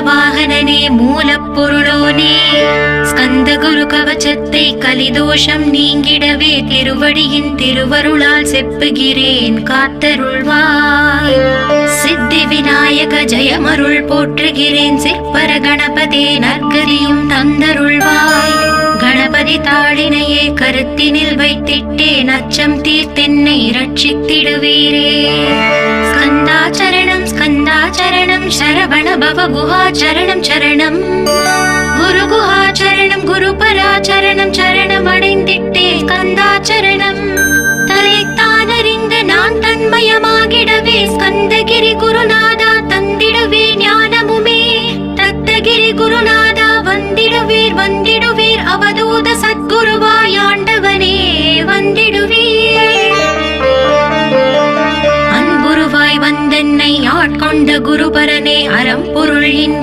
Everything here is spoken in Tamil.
வாகனனே மூலப்பொருளோனே. ஸ்கந்த குரு கவச்சத்தை கலிதோஷம் நீங்கிடவே திருவடியின் திருவருளால் செப்புகிறேன் காத்தருள்வாய். சித்தி விநாயக ஜெயமருள் போற்றுகிறேன் சிற்பர கணபதே நற்கரியும் தந்தருள்வாய். கணபதி தாளினையே கருத்தினில் வைத்திட்டேன் அச்சம் தீர்த்தென்னை ரட்சித்திடுவீர். சரணம் சரவண பவ குஹாச்சரணம் சரணம் குரு குஹாச்சரணம் குரு பராச்சரணம் சரணம் அடைந்திட்டே ஸ்கந்தாச்சரணம் தலைத்தானறிந்து நான் தன்மயமாகிடவே ஸ்கந்தகிரி குருநாதா தந்திடவே ஞானமுமே. தத்தகிரி குருநாத தன்னை ஆட்கொண்ட குருபரனே அறம் பொருளின்